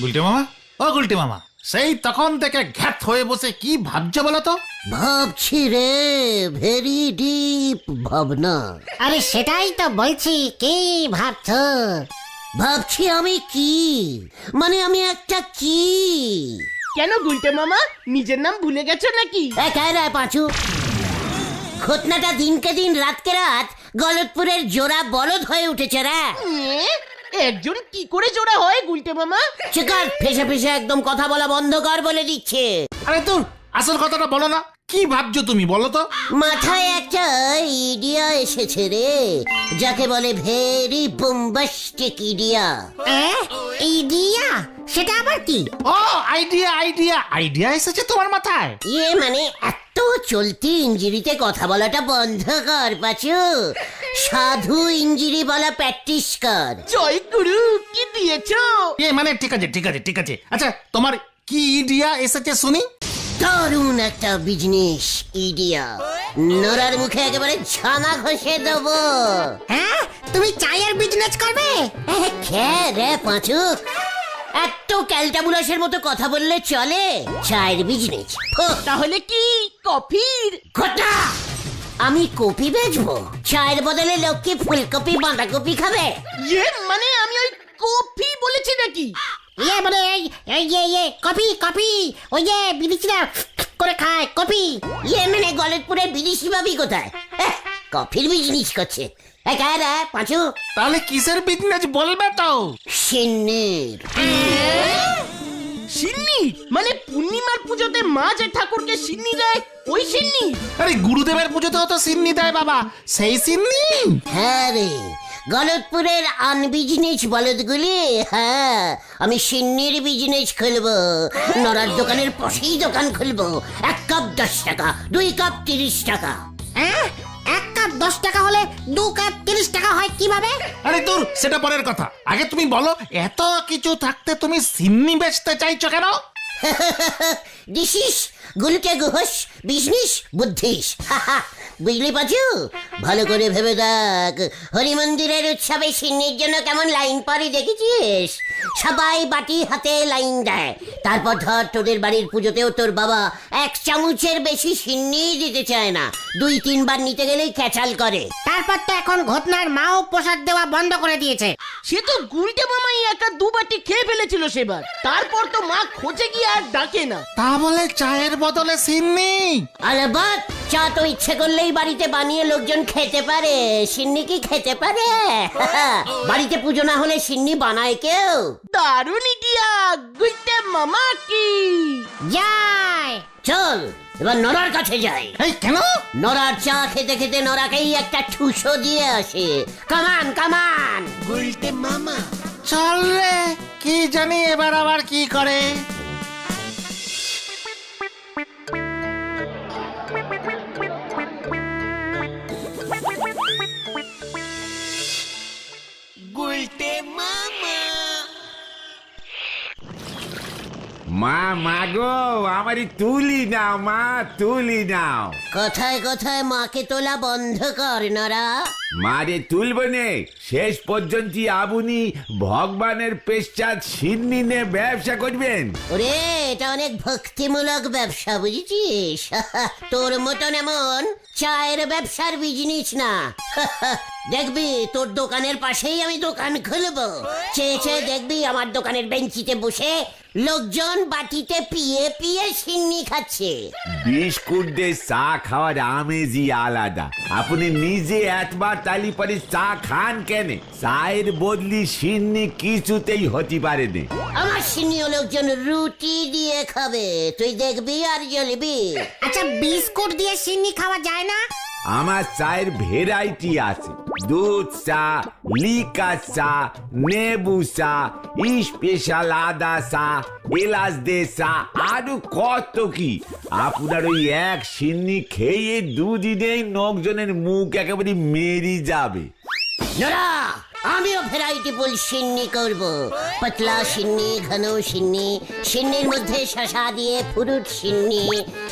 গুলটে মামা? ও গুলটে মামা সেই তখন থেকে ঘ্যাত হয়ে বসে কি ভাবছ বলো তো? ভাবছি রে ভেরি ডিপ ভাবনা। আরে সেটাই তো বলছি কি ভাবছ? ভাবছি আমি কি? মানে আমি একটা কি? কেন গুলটে মামা? নিজের নাম ভুলে গেছো নাকি? একাই রায় পাঁচু? ঘটনাটা দিনকে দিন রাতকে রাত গলতপুরের জোড়া বলদ হয়ে উঠেছে রে। একজন কি করে জোড়া হয় গুলটে মামা? চিকার ফেসে ফেসে একদম কথা বলা বন্ধ কর বলে দিচ্ছে। আরে তোর আসল কথাটা বলো না। কি ভাবছ তুমি বলো তো। মাথায় একটা ইডিয়া এসেছে রে যাকে বলে ভেরি বোম্বাস্টিক ইডিয়া ইডিয়া সেটা আবার কি? ও আইডিয়া আইডিয়া আইডিয়া এসেছে তোমার মাথায়। ইয়ে মানে এত চলতি ইঞ্জিরিতে কথা বলাটা বন্ধ কর পাচু। সাধু ইঞ্জিরি বলা প্র্যাকটিস কর। জয় গুরু কি দিয়েছ? এ মানে ঠিক আছে ঠিক আছে ঠিক আছে। আচ্ছা তোমার কি আইডিয়া এসেছে শুনি? দারুণ একটা বিজনেস ইডিয়া নোরার মুখে একেবারে ছানা ঘষে দেবো। হ্যাঁ তুমি চায়ের বিজনেস করবে? খেয়ে রে পাঁচু। এত ক্যালটাবুলাসের মতো কথা বললে চলে? চায়ের বিজনেস তাহলে কি? কফির? ঘটা! আমি কপি বেচবো। চায়ের বদলে লোককে ফুলকপি বাঁধাকপি খাবে। ইয়ে মানে আমি ওই কফি বলেছি নাকি? ইয়ে মানে এই ইয়ে ইয়ে কপি কপি ওই যে বিদেশিরা করে খায় কপি ইয়ে মানে গলতপুরের বিদেশি ভাবি কোথায়? কফির বিজনেস করছে। রে পাঁচু। তাহলে কিসের বিজনেস বলবে তো? সিন্নির। সিন্নি? মানে পূর্ণিমার পুজোতে মা যে ঠাকুরকে সিন্নি দেয় ওই সিন্নি? আরে গুরুদেবের পুজোতেও তো সিন্নি দেয় বাবা। সেই সিন্নি? হ্যাঁ রে। গলতপুরের আনবিজনেস বলদগুলি হ্যাঁ আমি সিন্নির বিজনেস খুলবো। নড়ার দোকানের পাশেই দোকান খুলবো। এক কাপ দশ টাকা দুই কাপ তিরিশ টাকা। হ্যাঁ? এক কাপ দশ টাকা হলে দু কাপ তিরিশ টাকা হয় কীভাবে? আরে দূর সেটা পরের কথা। আগে তুমি বলো এত কিছু থাকতে তুমি সিন্নি বেচতে চাইছো কেন? দিশিস গুলকে গুহস বিজনিস বুদ্ধিস। বুঝলি পাচু? ভালো করে ভেবে দেখ। হরি মন্দিরের উৎসবে সিন্নির জন্য কেমন লাইন পরে দেখেছিস? সবাই বাটি হাতে লাইন দেয়। তারপর ধর, তোদের বাড়ির পুজোতেও তোর বাবা এক চামচের বেশি সিন্নি দিতে চায় না। দুই, তিনবার নিতে গেলেই ক্যাচাল করে। তারপর তো এখন ঘটনার মাও প্রসাদ দেওয়া বন্ধ করে দিয়েছে। সে তো গুলটে মামাই একা দু বাটি খেয়ে ফেলেছিল সেবার। তারপর তো মা খোঁজে গিয়ে আর ডাকে না। তা বলে চায়ের বদলে সিন্নি আলবাত চা তো ইচ্ছে করলেই বাড়িতে বানিয়ে লোকজন খেতে পারে। সিন্নি কি খেতে পারে? বাড়িতে পুজো না হলে সিন্নি বানায় কেউ? দারুণ ইডিয়া গুলটে মামা এবার নরার কাছে যাই। এই কেন? নরার চা খেতে খেতে নরাকেই একটা ঠুসো দিয়ে আসে। কামান কামান! চল রে কি জানি এবার আবার কি করে? মা মাগো আমারই তুলি নাও মা তুলি নাও। কথায় কথায় মাকে তোলা বন্ধ কর নরা? মারে তুলবো নে শেষ পর্যন্ত আবুনি ভগবানের পেশ্চাৎ সিন্নি নে ব্যবসা করবেন। ওরে এটা অনেক ভক্তিমূলক ব্যবসা বুঝেছিস? তোর মতন এমন চায়ের ব্যবসার বিজনেস না। দেখবি তোর দোকানের পাশেই আমি দোকান খুলবো। চেয়ে চেয়ে দেখবি আমার দোকানের বেঞ্চিতে বসে লোকজন বাটিতে পিয়ে পিয়ে সিন্নি খাচ্ছে। বিস্কুট দিয়ে চা খাওয়ার আমেজই আলাদা। আপনি নিজে একবার তালি পরে চা খান কেন? চায়ের বদলি সিন্নি কিছুতেই হতে পারে না। আমার সিনিয়র লোকজন রুটি দিয়ে খাবে। তুই দেখবি আর জ্বলবি। আচ্ছা বিস্কুট দিয়ে সিন্নি খাওয়া যায় না? আমার চায়ের ভেরাইটি আছে। দুধ চা লিকা চা নেবু চা স্পেশাল আদা চা, এলাচ দে চা, আরও কত কি। আপনার ওই এক সিন্নি খেয়ে দুদিনেই নকজনের মুখ একেবারে মেরি যাবে। আমিও ভ্যারাইটি ফুল সিন্নি করব। পাতলা সিন্নি ঘন সিন্নি সিন্নির মধ্যে শশা দিয়ে ফুরুট সিন্নি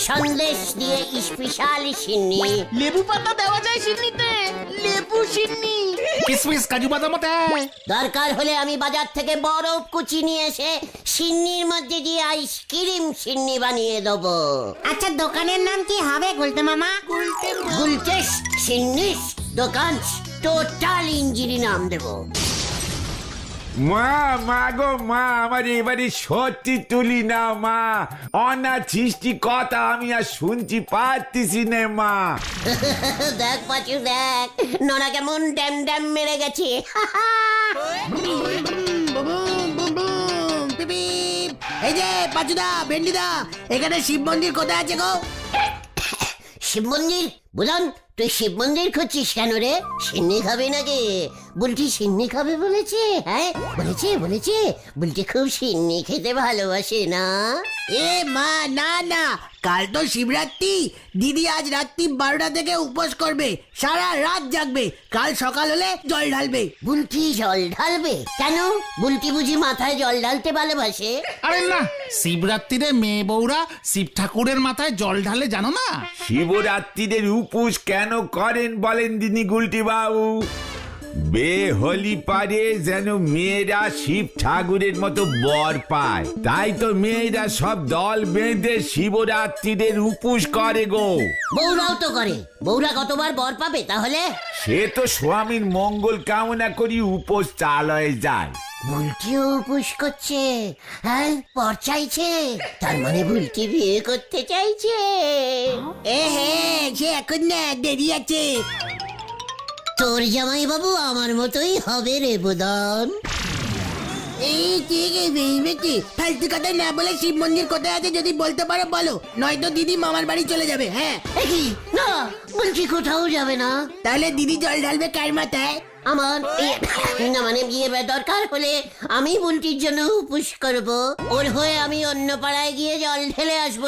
সন্দেশ দিয়ে স্পেশাল সিন্নি। লেবু পাতা দেওয়া যায় সিন্নিতে। লেবু সিন্নি। কিসমিস কাজু বাদামও দেয়। দরকার হলে আমি বাজার থেকে বরফ কুচি নিয়ে এসে সিন্নির মধ্যে দিয়ে আইসক্রিম সিন্নি বানিয়ে দেবো। আচ্ছা দোকানের নাম কি হবে গুলতে মামা? গুলটেস সিন্নিস দোকান টোটাল ইঞ্জিরি নাম দেবো। মা মা গো মা আমার এবারে সত্যি তুলি না মা। অনাছিষ্টি কথা আমি আর শুনছি পারতেছি না মা। দেখ পাচু দেখ নোনা কেমন ড্যাম ড্যাম মেরে গেছে। এই যে পাচুদা ভেন্ডিদা এখানে শিব মন্দির কোথায় আছে গো? শিব মন্দির? বুধন তুই শিব মন্দির খুঁজছিস কেন রে? সিন্নি খাবি নাকি? বুলটি সিন্নি খাবে বলেছে হ্যাঁ? বলেছে বলেছে বুলটি খুব সিন্নি খেতে ভালোবাসে না? এ মা না না কাল তো শিবরাত্রি। দিদি আজ রাত্রি বারোটা থেকে উপোস করবে সারা রাত জাগবে কাল সকাল হলে জল ঢালবে। বুলটি জল ঢালবে? কেন? বুলটি বুঝি মাথায় জল ঢালতে ভালোবাসে? আরে না শিবরাত্রিরে মেয়ে বউরা শিব ঠাকুরের মাথায় জল ঢালে জানো না শিবরাত্রিদের উপোস কেন করেন বলেন দিনি গুলটি বাবু বেহলি পারে যেন মেয়েরা শিব ঠাকুরের মতো বর পায়। তাই তো মেয়েরা সব দল বেঁধে শিবরাত্রিদের উপোস করে গো। বউরাও তো করে। বউরা কতবার বর পাবে তাহলে? সে তো স্বামীর মঙ্গল কামনা করি উপোস চালয়ে যায়। বুলটিও উপোস করছে। হ্যাঁ পর চাইছে। তার মানে বুলটি বিয়ে করতে চাইছে। এ হে সে এখন না দেরি আছে। তোর জামাই বাবু আমার মতোই হবে রে বুদন। এই ঠিক আছে ফালতু কথা না বলে শিব মন্দির কোথায় আছে যদি বলতে পারো বলো। নয়তো দিদি মামার বাড়ি চলে যাবে হ্যাঁ? কি? না বলছি কোথাও যাবে না। তাহলে দিদি জল ঢালবে কার মাথায়? আমার না মানে বিয়ে দরকার হলে আমি বুলটির জন্য উপোস করব। ওর হয়ে আমি অন্য পাড়ায় গিয়ে জল ঢেলে আসব।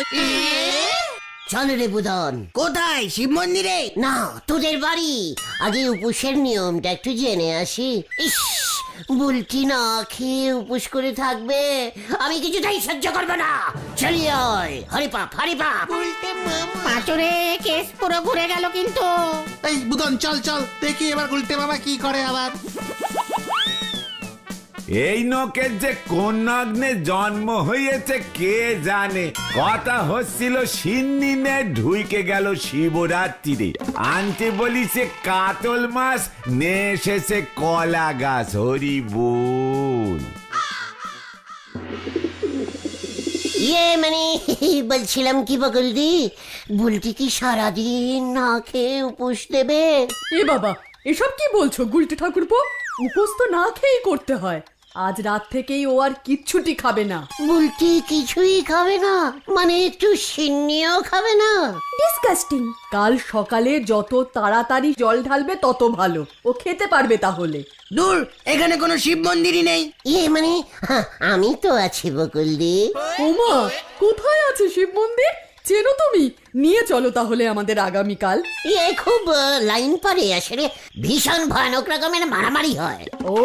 চল রে বুদন কোথায়? শিব মন্দিরে? না তোদের বাড়ি। আগে উপোসের নিয়মটা একটু জেনে আসি। ইস বুলটি না খেয়ে উপোস করে থাকবে। আমি কিছুটাই সহ্য করব না। চলিয়ে আয়। হরি পাপ হরি পাপ। পাঁচরে কেস পুরো ঘুরে গেল কিন্তু। এই বুদন চল চল। দেখি এবার উল্টে বাবা কি করে আবার। এই নকের যে কোন নগ্নে জন্ম হয়েছে কে জানে? কথা হচ্ছিল সিন্নিনে ঢুইকে গেল শিবরাত্রিরে। আনতে বলিছে কাতল মাছ নে এসেছে কলা গাছ হরি ইয়ে মানে বলছিলাম কি বকুলদি? বুলটি কি সারাদিন না খেয়ে উপোস দেবে? এ বাবা এসব কি বলছো গুলটি ঠাকুরপো? উপোস তো না খেয়েই করতে হয়। আজ রাত থেকেই ও আর কিচ্ছুটি খাবে না। বুলটি কিছুই খাবে না মানে একটু সিন্নিও খাবে না। ডিসকাস্টিং কাল সকালে যত তাড়াতাড়ি জল ঢালবে তত ভালো। ও খেতে পারবে তাহলে। দূর এখানে কোনো শিব মন্দিরই নেই। ইয়ে মানে হা, আমি তো আছি বকুলদি ওমা কোথায় আছে শিব মন্দির? চেনো তুমি? নিয়ে চলো তাহলে আমাদের আগামীকাল। ইয়ে খুব আহ, লাইন পরে আসলে ভীষণ ভয়ানক রকমের মারামারি হয়। ও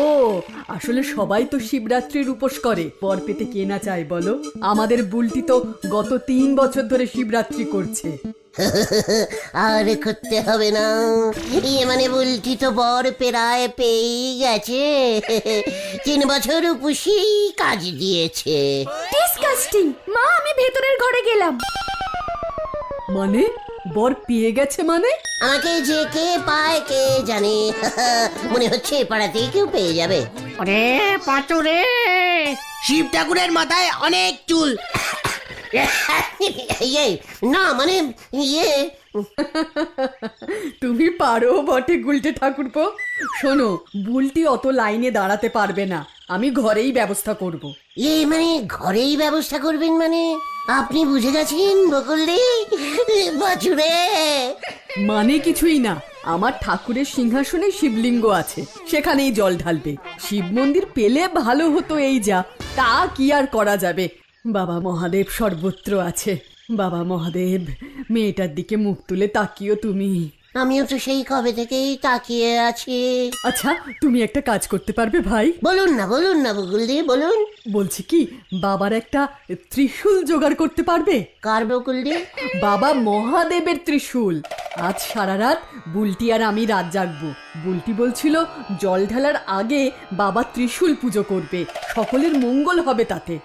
আসলে সবাই তো শিবরাত্রির উপোস করে। বর পেতে কে না চায় বলো? আমাদের বুলটি তো গত তিন বছর ধরে শিবরাত্রি করছে। আর করতে হবে না। ইয়ে মানে বুলটি তো বর পেরায় পেয়েই গেছে। তিন বছর উপসি কাজ দিয়েছে। ডিসকাস্টিং মা আমি ভেতরের ঘরে গেলাম। মানে? বর পেয়ে গেছে মানে? আমাকে যে কে পায় কে জানে। মনে হচ্ছে এ পাড়াতেই কেউ পেয়ে যাবে। ওরে পাচুরে! শিব ঠাকুরের মাথায় অনেক চুল। ইয়ে না মানে ইয়ে। তুমি পারো বটে গুলটে ঠাকুরপো। শোনো বুলটি অত লাইনে দাঁড়াতে পারবে না। আমি ঘরেই ব্যবস্থা করব। ইয়ে মানে ঘরেই ব্যবস্থা করবেন মানে? আপনি বুঝে গেছেন বকুলদি? বাছুরে! মানে কিছুই না। আমার ঠাকুরের সিংহাসনে শিবলিঙ্গ আছে। সেখানেই জল ঢালবে। শিব মন্দির পেলে ভালো হতো এই যা। তা কি আর করা যাবে? বাবা মহাদেব সর্বত্র আছে। বাবা মহাদেব মেয়েটার দিকে মুখ তুলে তাকিও তুমি। আমিও তো সেই কবে থেকেই তাকিয়ে আছি। আচ্ছা তুমি একটা কাজ করতে পারবে ভাই? বলুন না বলুন না বকুল দি বলুন। বলছি কি বাবার একটা ত্রিশূল জোগাড় করতে পারবে? কার বকুল দি বাবা মহাদেবের ত্রিশূল। আজ সারা রাত বুলটি আর আমি রাত জাগবো। বুলটি বলছিল জল ঢালার আগে বাবা ত্রিশূল পুজো করবে। সকলের মঙ্গল হবে তাতে।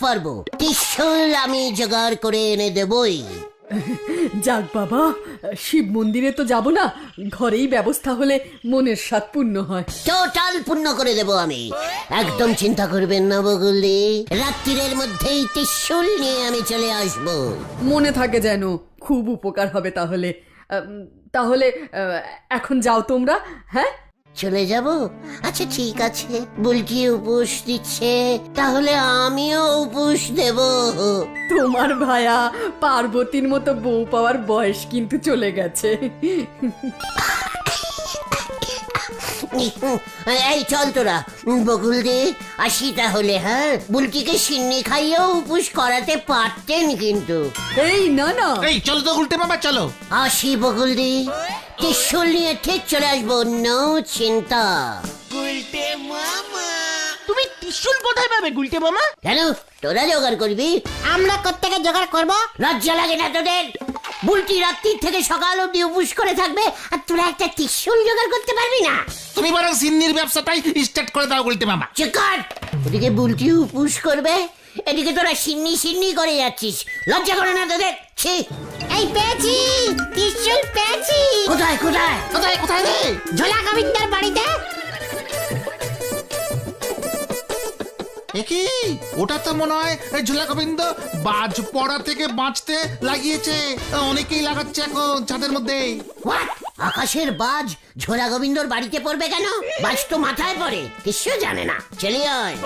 পারব। ত্রিশূল আমি জোগাড় করে এনে দেবই। যাক বাবা শিব মন্দিরে তো যাব না। ঘরেই ব্যবস্থা হলে মনের স্বাদ পূর্ণ হয়। টোটাল পূর্ণ করে দেব আমি। একদম চিন্তা করবেন না বকুলদি। রাত্রির মধ্যেই ত্রিশূল নিয়ে আমি চলে আসব। মনে থাকে যেন খুব উপকার হবে তাহলে। তাহলে এখন যাও তোমরা হ্যাঁ? চলে যাব? আচ্ছা ঠিক আছে। বুলকি উপোস দিচ্ছে। তাহলে আমিও উপোস দেব। তোমার ভায়া পার্বতীর মতো বউ পাওয়ার বয়স কিন্তু চলে গেছে। এই চল তোরা। বকুল দি আসি তাহলে হ্যাঁ? বুলকিকে সিন্নি খাইয়েও উপোস করাতে পারতেন কিন্তু। এই না না। এই চলো তো উল্টে মামা চলো। আসি বকুল দি ত্রিশূল নিয়ে ঠিক চলে আসব নো চিন্তা। তুমি ত্রিশুল কোথায় পাবে গুলটে মামা? কেন? তোরা জোগাড় করবি? আমরা কোত্থেকে জোগাড় করব? লজ্জা লাগে না তোদের। বুলটি রাত্রির থেকে সকাল অব্দি উপোস করে থাকবে আর তোরা একটা ত্রিশূল জোগাড় করতে পারবি না? তুমি বরং সিন্নির ব্যবসাটাই স্টার্ট করে দাও উল্টে মামা। চিকার ওদিকে বুলটি উপোস করবে এদিকে তোরা সিন্নি সিন্নি করে যাচ্ছিস। লজ্জা করে না তোদের ছি! এই পেয়েছি ত্রিশুল পেয়েছি কোথায় কোথায়? কোথায় কোথায় রে? ঝোলা গোবিন্দার বাড়িতে। একি ওটা তো মনে হয় এই ঝোলা গোবিন্দ বাজ পড়া থেকে বাঁচতে লাগিয়েছে। অনেকেই লাগাচ্ছে এখন ছাদের মধ্যে। হোয়াট আকাশের বাজ ঝোলা গোবিন্দর বাড়িতে পড়বে কেন? বাজ তো মাথায় পড়ে কিছু জানে না। চলে আয়।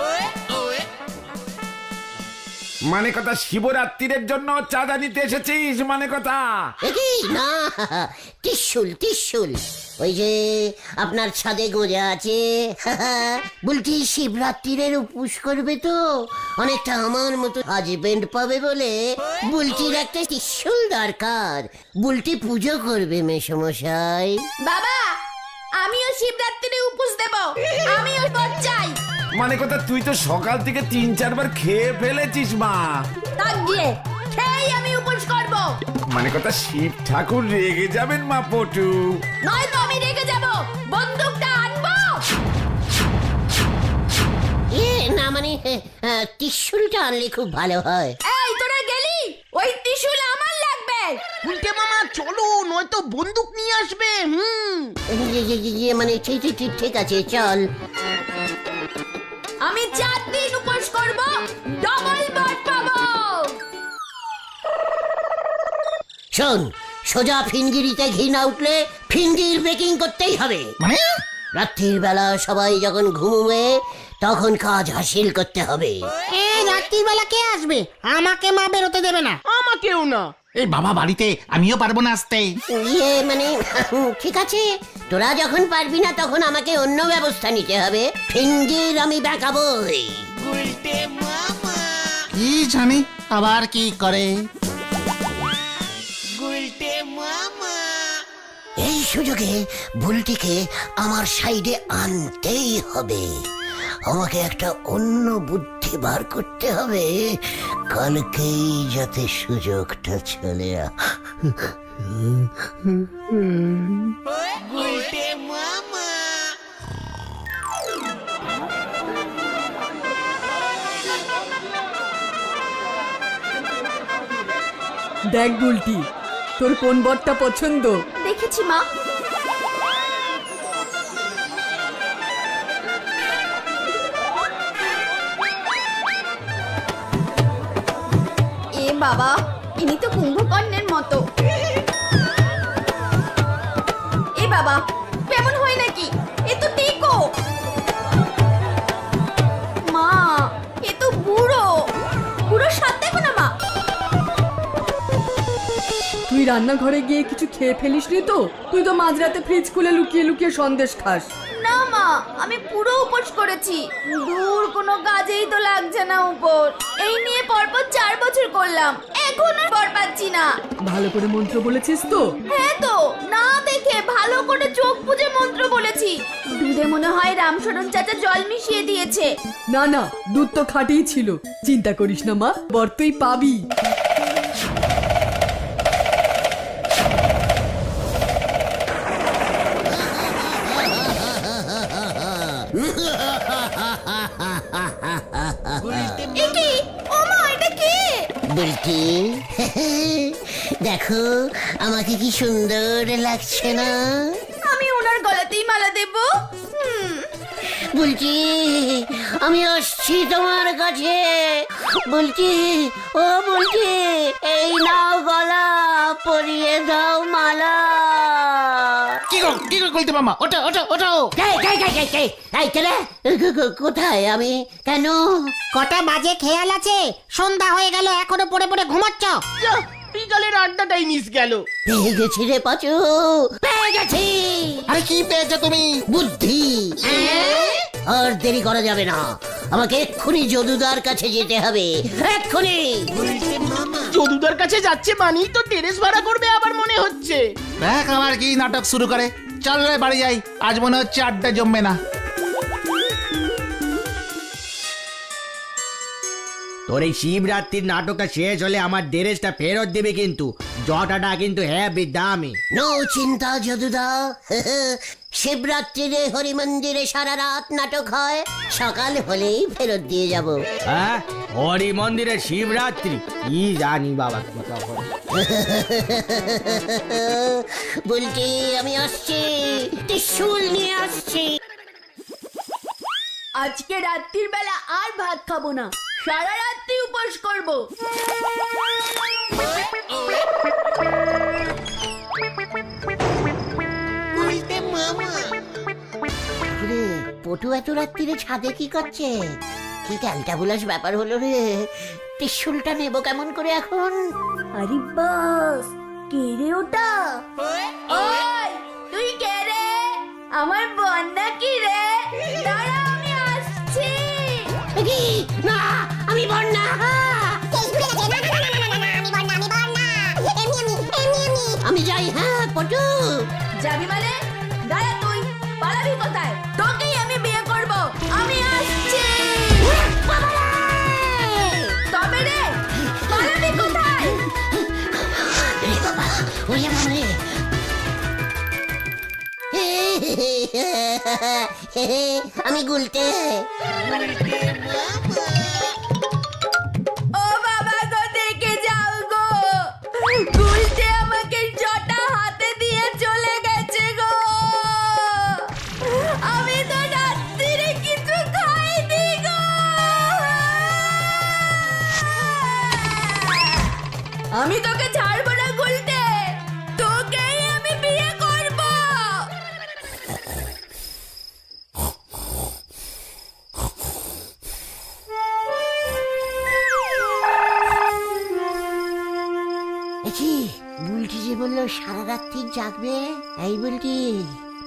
মানে কথা শিবরাত্রির জন্য চাঁদা নিতে এসেছিস মানে কথা। না ত্রিশুল ত্রিশুল। ওই যে আপনার ছাদে গোজা আছে। বলছি শিবরাত্রির উপোস করবে তো? অনেকটা আমার মতো হাজবেন্ড পাবে বলে বুলটির একটা ত্রিশুল দরকার। বুলটি পুজো করবে মেসমশাই। বাবা আমিও শিবরাত্রিরে উপোস দেব। আমিও বর চাই। মানে কথা তুই তো সকাল থেকে তিন চারবার খেয়ে ফেলেছিস মা। তাক আমি উপোস করব। মানে কথা শিব ঠাকুর রেগে যাবেন মা পটু। নয়তো আমি রেগে যাব বন্দুকটা আনব। এ না মানে আহ, ত্রিশুলটা আনলে খুব ভালো হয়। এই তোরা গেলি? ওই ত্রিশূল আমার লাগবে। গুলটে মামা চলো নয়তো বন্দুক নিয়ে আসবে হুম। ইয়ে, ইয়ে, ইয়ে, ইয়ে, মানে ঠিক ঠিক ঠিক ঠিক আছে চল। শোন সোজা ফিনগিরিতে ঘি না উঠলে ফিনগির বেকিং করতেই হবে। মানে? রাত্রির বেলা সবাই যখন ঘুমবে তখন কাজ হাসিল করতে হবে। এই রাত্রির বেলা কে আসবে? আমাকে মা বেরোতে দেবে না। আমাকেও না। এই বাবা বাড়িতে আমিও পারব না আসতে। ইয়ে মানে ঠিক আছে। তোরা যখন পারবি না তখন আমাকে অন্য ব্যবস্থা নিতে হবে। ফিনগির আমি বেঁকাবই। কি জানি আবার কি করে? সুযোগে বুলটিকে আমার সাইডে আনতেই হবে। আমাকে একটা অন্য বুদ্ধি বার করতে হবে। কালকেই যাতে সুযোগটা চলে দেখ বুলটি তোর কোন বরটা পছন্দ? দেখেছি মা। বাবা, ইনি তো কুম্ভকর্ণের মতো। এ বাবা, কেমন হয় নাকি? এ তো টেকো। মা, এ তো বুড়ো। বুড়ো সাথ দেখো না, মা। তুই রান্নাঘরে গিয়ে কিছু খেয়ে ফেলিস নি তো? তুই তো মাঝরাতে ফ্রিজ খুলে লুকিয়ে লুকিয়ে সন্দেশ খাস। আমি পুরো উপোস করেছি। দূর কোনো কাজেই তো লাগছে না উপোস। এই নিয়ে পরপর চার বছর করলাম। এখনও পর পাচ্ছি না। ভালো করে মন্ত্র বলেছিস তো? হ্যাঁ তো না দেখে ভালো করে চোখ বুজে মন্ত্র বলেছি। দুধে মনে হয় রামশরণ চাচা জল মিশিয়ে দিয়েছে। না না দুধ তো খাটেই ছিল। চিন্তা করিস না মা বর তুই পাবি। বলছি দেখো আমাকে কি সুন্দর লাগছে না? আমি ওনার গলাতেই মালা দেব। বলছি আমি আসছি তোমার কাছে। বলছি ও বলছি এই নাও গলা পরিয়ে দাও মালা। কি গো কি গো গুলতে মামা? ওটা ওটা ওটাও কোথায় আমি? কেন? কটা বাজে খেয়াল আছে? সন্ধ্যা হয়ে গেল এখনও পড়ে পড়ে ঘুমাচ্ছ? বিকালের আড্ডাটাই মিস গেল। পেয়ে গেছি রে পাচু পেয়ে গেছি। আরে কি পেয়েছ তুমি? বুদ্ধি। আর দেরি করা যাবে না। আমাকে এক্ষুনি যদুদার কাছে যেতে হবে। এক্ষুনি! যদুদার কাছে যাচ্ছে মানেই তো টেরেস ভাড়া করবে আবার মনে হচ্ছে। দেখ আমার কি নাটক শুরু করে। চল রে বাড়ি যাই। আজ মনে হচ্ছে আড্ডা জমবে না। তোর এই শিবরাত্রির নাটকটা শেষ হলে আমার ড্রেসটা ফেরত দেবে কিন্তু। জটাটা কিন্তু হ্যাঁ দামি। নো চিন্তা যদুদা। শিবরাত্রিরে হরি মন্দিরে সারা রাত নাটক হয়। সকাল হলেই ফেরত দিয়ে যাব। হ্যাঁ? হরি মন্দিরে শিবরাত্রি? কি জানি বাবা কি খবর। বলছি আমি আসছি। ত্রিশুল নিয়ে আসছি। আজকে রাত্রির বেলা আর ভাত খাব না। সারা রাত্রি উপোস করব। রে পটু এত রাত্রিরে ছাদে কি করছে? কি ক্যালটা বুলাস ব্যাপার হলো রে? ত্রিশুলটা নেব কেমন করে এখন? আরে বাস কে রে ওটা? তুই কে রে? আমার বন্যা কি রে? দাঁড়া না আমি বন্যা। আমি যাই হ্যাঁ পটু। যাবি মানে? দাঁড়া তুই পালাবি কোথায়? তোকেই আমি বিয়ে করব। আমি আসছি। তবে রে পালাবি কোথায়? ওরে বাবা রে আমি গুলতে।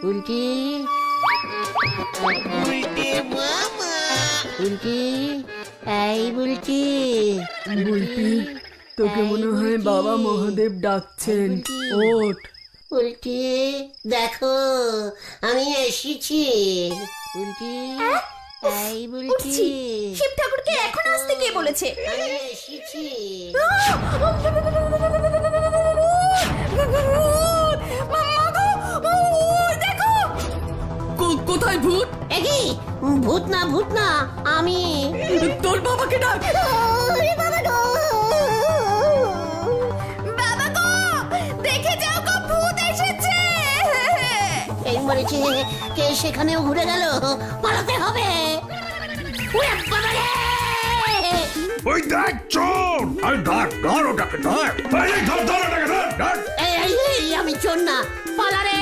বুলটি বুলটি এই বুলটি বলতি তোকে মনে হয় বাবা মহাদেব ডাকছেন। ওঠ। উল্টি দেখো আমি এসেছি। উল্টি এই বুলটি উঠছি। শিব ঠাকুরকে এখন আসতে কে বলেছে? আমি এসেছি। কোথায় ভূত? একই ভূত না ভূত না আমি তোর বাবাকে ডাক। বাবা গো। বাবা গো দেখে যাও গো ভূত এসেছে। এই মরেছে কে সেখানেও ঘুরে গেল পালাতে হবে। উড়ে বাবা রে! ওই দেখ চোর। আরে ধর ধর ওটাকে ধর। ধর ধর ওটাকে ধর ধর। এই, এই, এই, আমি চোর না পালা রে।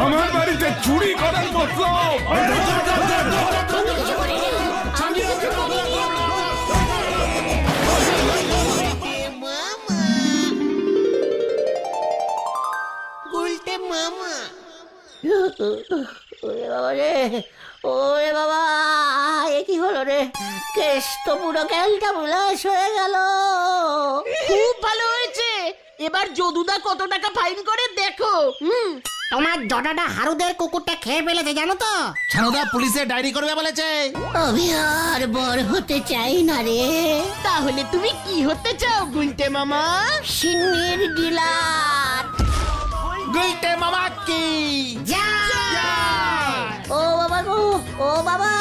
আমার বাড়িতে চুরি করার মতলব এই, ওরে বাবা রে ওরে বাবা রে? কেস তো পুরো ক্যালটা বুলাস হয়ে গেল। খুব ভালো হয়েছে। এবার যদুদা কত টাকা ফাইন করে দেখো। হুম তোমার জটাটা হারুদের কুকুরটা খেয়ে ফেলেছে জানো তো? ছানুদা পুলিশে ডায়েরি করবে বলেছে। আমি আর বর হতে চাই না রে। তাহলে তুমি কি হতে চাও গুলটে মামা? সিন্নির ডিলার গুলটে মামা কি? 哦，宝宝。